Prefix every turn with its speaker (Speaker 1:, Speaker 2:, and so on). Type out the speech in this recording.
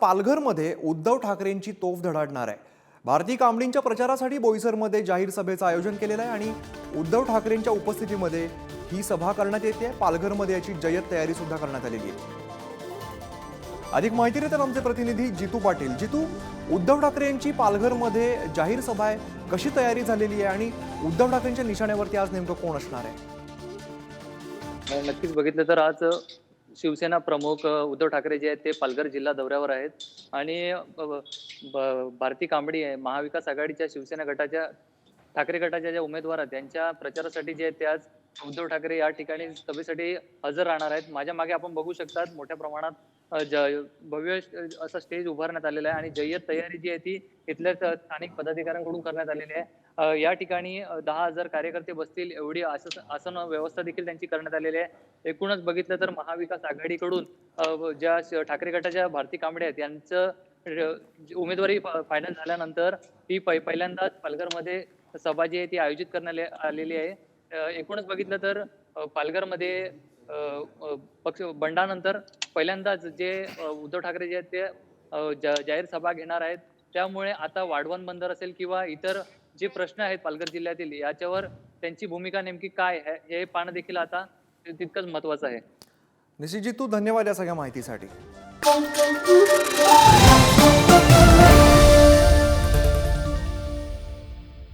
Speaker 1: पालघरमध्ये उद्धव ठाकरेंची तोफ धडाडणार आहे. भारतीय कांबळींच्या प्रचारासाठी बोईसरमध्ये जाहीर सभेचं आयोजन केलेलं आहे आणि उद्धव ठाकरेंच्या उपस्थितीमध्ये ही सभा करण्यात येते पालघरमध्ये याची जय्यत तयारी सुद्धा करण्यात आलेली आहे. अधिक माहिती देतात आमचे प्रतिनिधी जितू पाटील. जितू उद्धव ठाकरे यांची पालघरमध्ये जाहीर सभा आहे. कशी तयारी झालेली आहे आणि उद्धव ठाकरेंच्या निशाण्यावरती आज नेमकं कोण असणार आहे?
Speaker 2: नक्कीच बघितलं तर आज शिवसेना प्रमुख उद्धव ठाकरे जे आहेत ते पालघर जिल्हा दौऱ्यावर आहेत. आणि भारती कांबडी आहे. महाविकास आघाडीच्या शिवसेना गटाच्या ठाकरे गटाच्या ज्या उमेदवार आहेत त्यांच्या प्रचारासाठी जे आहेत ते आज उद्धव ठाकरे या ठिकाणी सभेसाठी हजर राहणार आहेत. माझ्या मागे आपण बघू शकतात मोठ्या प्रमाणात भव्य असा असं स्टेज उभारण्यात आलेलं आहे आणि जय्यत तयारी जी आहे ती इथल्या स्थानिक पदाधिकाऱ्यांकडून करण्यात आलेली आहे. या ठिकाणी दहा हजार कार्यकर्ते बसतील एवढी आसन आसन व्यवस्था देखील त्यांची करण्यात आलेली आहे. एकूणच बघितलं तर महाविकास आघाडीकडून ज्या ठाकरे गटाच्या भारती कांबडे आहेत यांचं उमेदवारी फायनल झाल्यानंतर ही पहि- पहिल्यांदाच पालघरमध्ये सभा जी आहे ती आयोजित करण्यात आले- आलेली आहे. एकूणच बघितलं तर पालघरमध्ये पक्ष बंडानंतर पहिल्यांदाच जे उद्धव ठाकरे जे आहेत ते जाहीर सभा घेणार आहेत. त्यामुळे आता वाढवण बंदर असेल किंवा इतर जे प्रश्न आहेत पालघर जिल्ह्यातील याच्यावर त्यांची भूमिका नेमकी काय आहे हे पाहणं देखील आता तितकंच महत्वाचं आहे.
Speaker 1: निश्चित जितू धन्यवाद या सगळ्या माहितीसाठी.